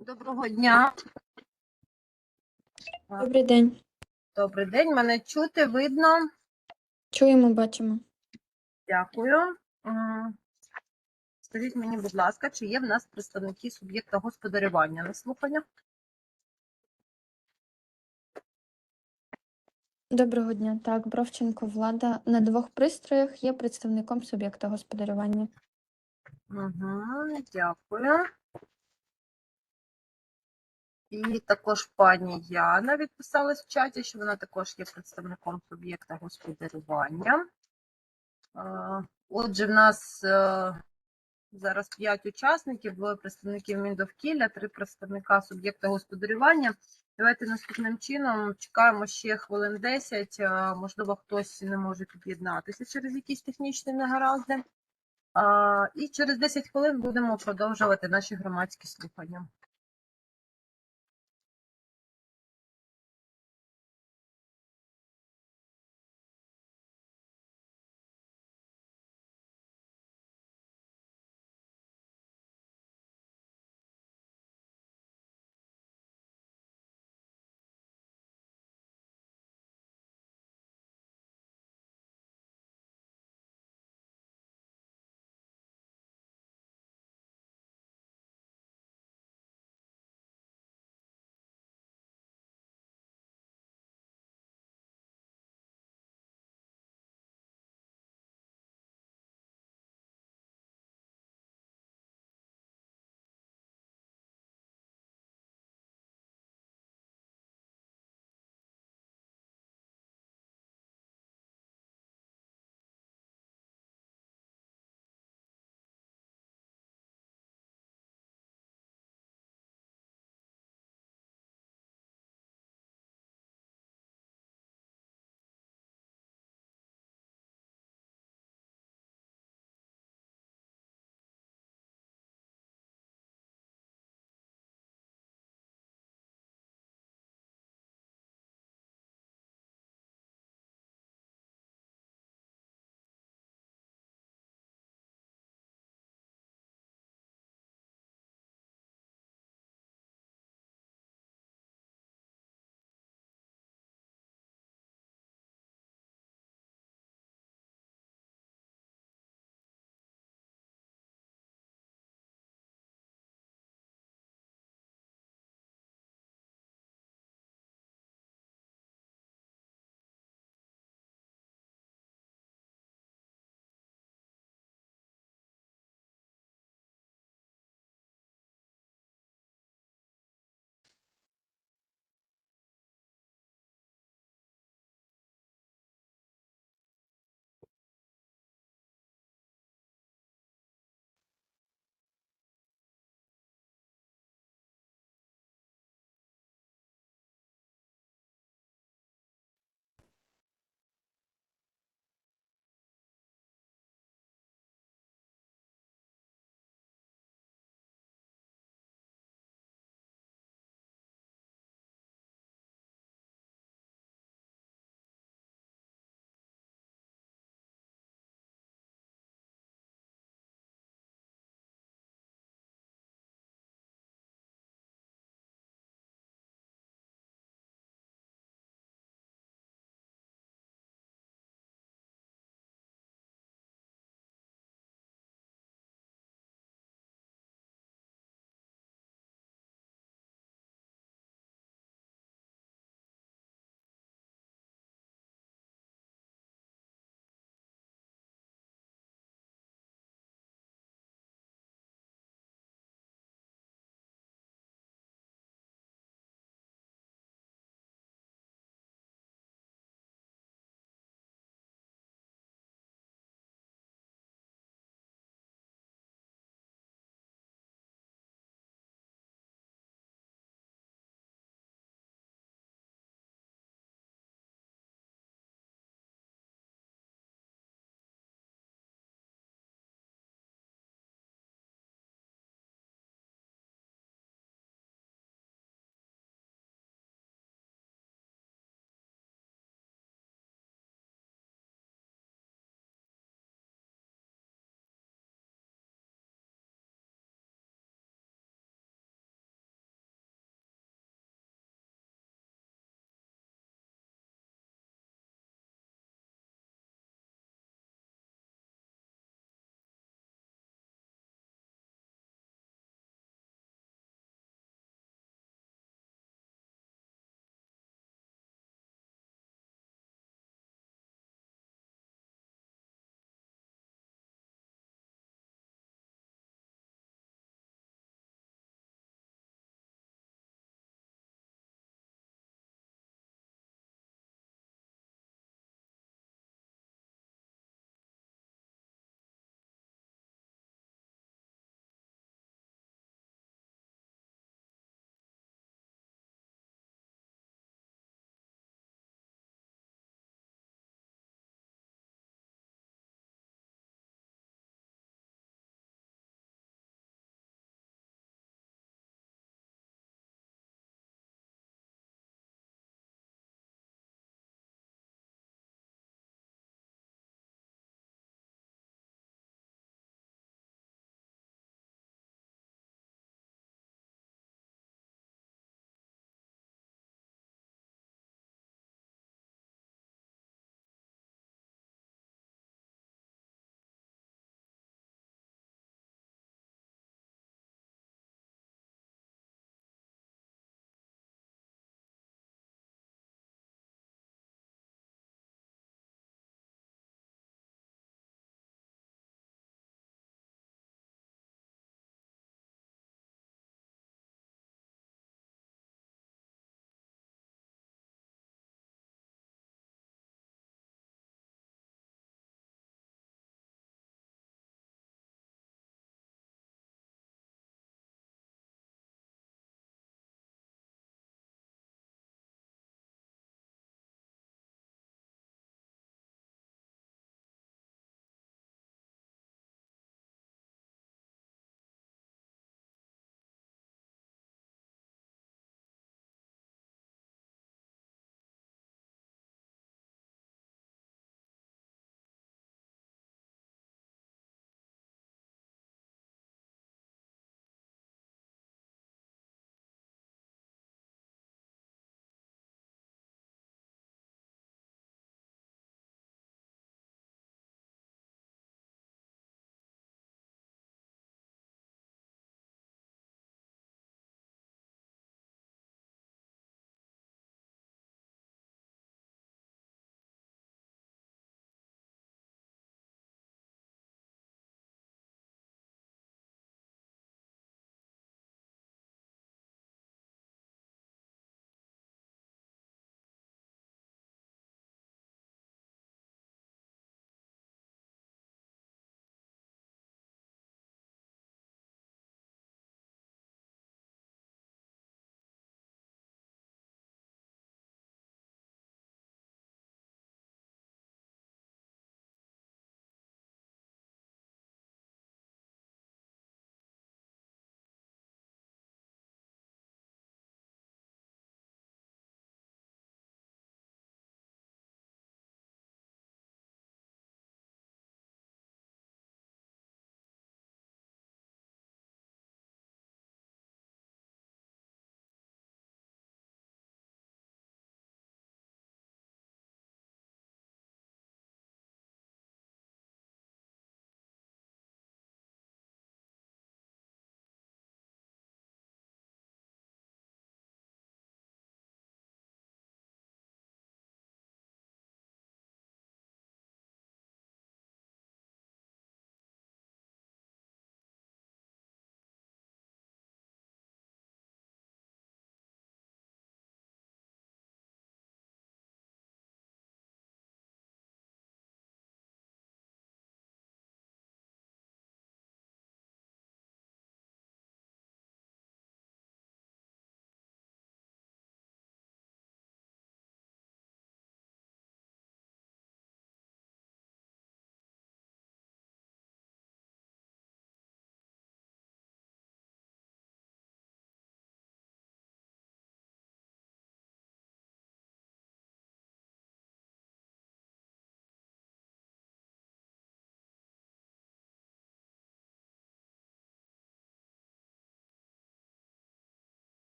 Доброго дня. Добрий день. Добрий день. Мене чути, видно. Чуємо, бачимо. Дякую. Скажіть мені, будь ласка, чи є в нас представники суб'єкта господарювання на слухання? Доброго дня. Так, Бровченко Влада на двох пристроях є представником суб'єкта господарювання. Угу, дякую. І також пані Яна відписалась в чаті, що вона також є представником суб'єкта господарювання. Отже, в нас е, зараз 5 учасників, двоє представників Міндовкілля, три представника суб'єкта господарювання. Давайте наступним чином чекаємо ще хвилин 10. е, Можливо, хтось не може під'єднатися через якісь технічні негаразди. І через 10 хвилин будемо продовжувати наші громадські слухання.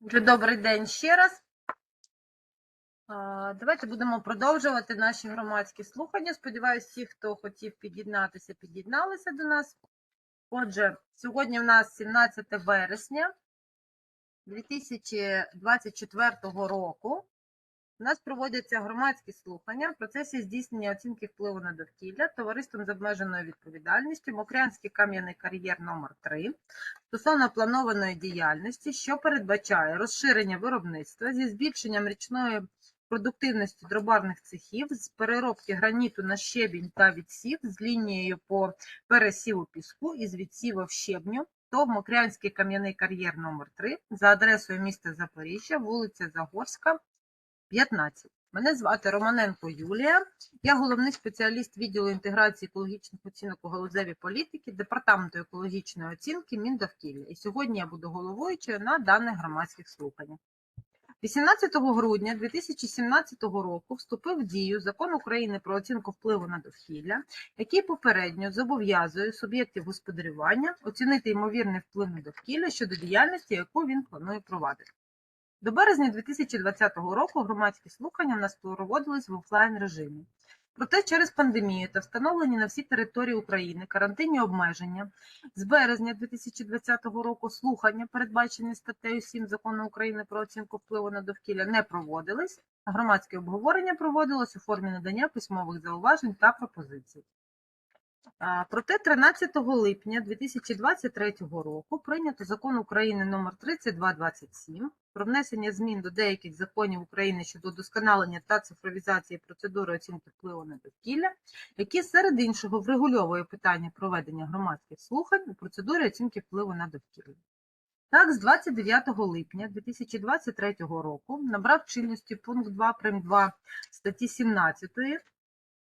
Отже, добрий день ще раз. Давайте будемо продовжувати наші громадські слухання. Сподіваюсь, всі, хто хотів під'єднатися, під'єдналися до нас. Отже, сьогодні в нас 17 вересня 2024 року. У нас проводяться громадські слухання в процесі здійснення оцінки впливу на довкілля товариством з обмеженою відповідальністю Мокрянський кам'яний кар'єр номер 3 стосовно планованої діяльності, що передбачає розширення виробництва зі збільшенням річної продуктивності дробарних цехів з переробки граніту на щебінь та відсів з лінією по пересіву піску із відсіву в щебню то Мокрянський кам'яний кар'єр номер 3 за адресою міста Запоріжжя, вулиця Загорська, 15. Мене звати Романенко Юлія. Я головний спеціаліст відділу інтеграції екологічних оцінок у галузевій політики Департаменту екологічної оцінки Міндовкілля. І сьогодні я буду головуючою на даних громадських слуханнях. 18 грудня 2017 року вступив в дію Закон України про оцінку впливу на довкілля, який попередньо зобов'язує суб'єктів господарювання оцінити ймовірний вплив на довкілля щодо діяльності, яку він планує провадити. До березня 2020 року громадські слухання в нас проводились в офлайн режимі. Проте через пандемію та встановлені на всій території України карантинні обмеження з березня 2020 року слухання, передбачені статтею 7 Закону України про оцінку впливу на довкілля, не проводились, а громадське обговорення проводилось у формі надання письмових зауважень та пропозицій. Проте 13 липня 2023 року прийнято закон України номер 3227 про внесення змін до деяких законів України щодо удосконалення та цифровізації процедури оцінки впливу на довкілля, який серед іншого врегульовує питання проведення громадських слухань у процедурі оцінки впливу на довкілля. Так, з 29 липня 2023 року набрав чинності пункт 2 прим. 2 статті 17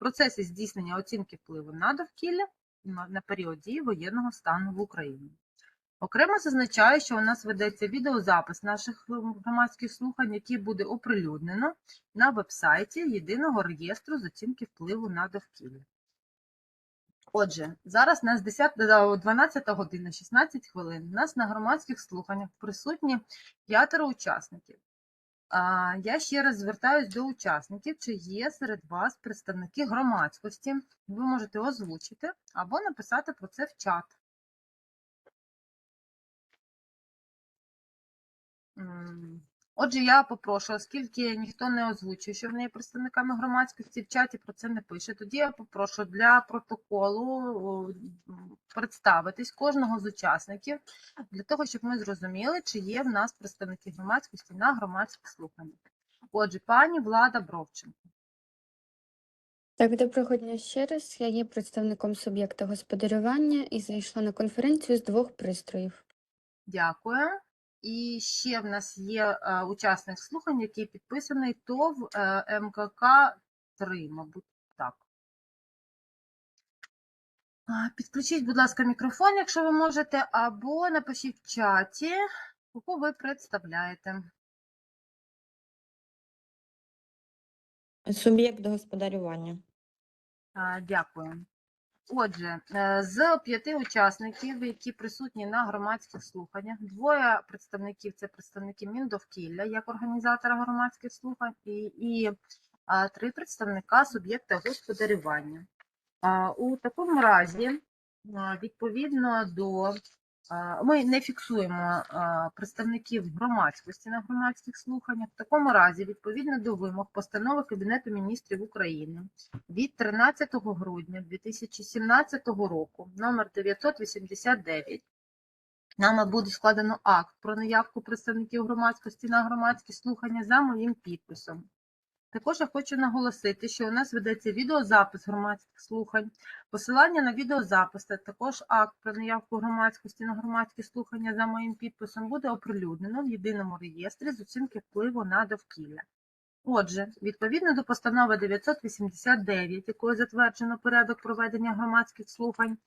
процесі здійснення оцінки впливу на довкілля на період дії воєнного стану в Україні. Окремо зазначаю, що у нас ведеться відеозапис наших громадських слухань, який буде оприлюднено на веб-сайті Єдиного реєстру з оцінки впливу на довкілля. Отже, зараз нас 10, 12 година 16 хвилин. У нас на громадських слуханнях присутні п'ятеро учасників. Я ще раз звертаюсь до учасників, чи є серед вас представники громадськості. Ви можете озвучити або написати про це в чат. Отже, я попрошу, оскільки ніхто не озвучує, що вони є представниками громадськості, в чаті про це не пише. Тоді я попрошу для протоколу представитись кожного з учасників для того, щоб ми зрозуміли, чи є в нас представники громадськості на громадських слуханнях. Отже, пані Влада Бровченко. Так, доброго дня ще раз. Я є представником суб'єкта господарювання і зайшла на конференцію з двох пристроїв. Дякую. І ще в нас є е, учасник слухань, який підписаний ТОВ е, МКК 3, мабуть, так. Підключіть, будь ласка, мікрофон, якщо ви можете, або напишіть в чаті, кого ви представляєте. Суб'єкт господарювання. Дякую. Отже, е, з п'яти учасників, які присутні на громадських слуханнях, двоє представників це представники Міндовкілля як організатора громадських слухань, і, і три представника суб'єкта господарювання. У такому разі, відповідно до Ми не фіксуємо представників громадськості на громадських слуханнях. В такому разі, відповідно до вимог постанови Кабінету міністрів України від 13 грудня 2017 року, номер 989, нами буде складено акт про наявку представників громадськості на громадські слухання за моїм підписом. Також я хочу наголосити, що у нас ведеться відеозапис громадських слухань. Посилання на відеозапис та також акт про наявку громадськості на громадські слухання за моїм підписом буде оприлюднено в єдиному реєстрі з оцінки впливу на довкілля. Отже, відповідно до постанови 989, якою затверджено порядок проведення громадських слухань,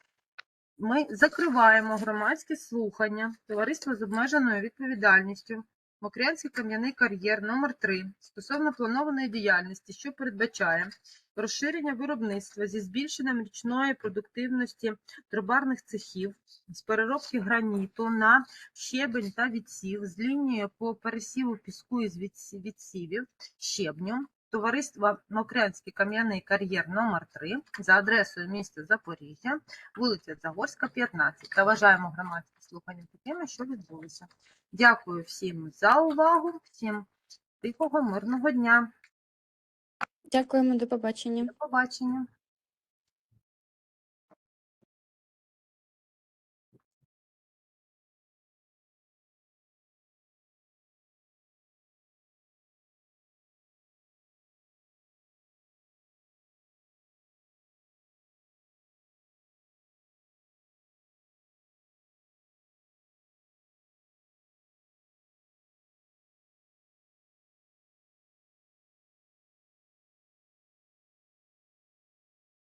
ми закриваємо громадські слухання товариства з обмеженою відповідальністю Мокрянський кам'яний кар'єр номер 3 стосовно планованої діяльності, що передбачає розширення виробництва зі збільшенням річної продуктивності дробарних цехів з переробки граніту на щебень та відсів з лінією по пересіву піску із відсівів щебню товариства Мокрянський кам'яний кар'єр номер 3 за адресою міста Запоріжжя, вулиця Загорська, 15 та вважаємо громадські слухання такими, що відбулися. Дякую всім за увагу, всім тихого, мирного дня. Дякуємо, до побачення. До побачення.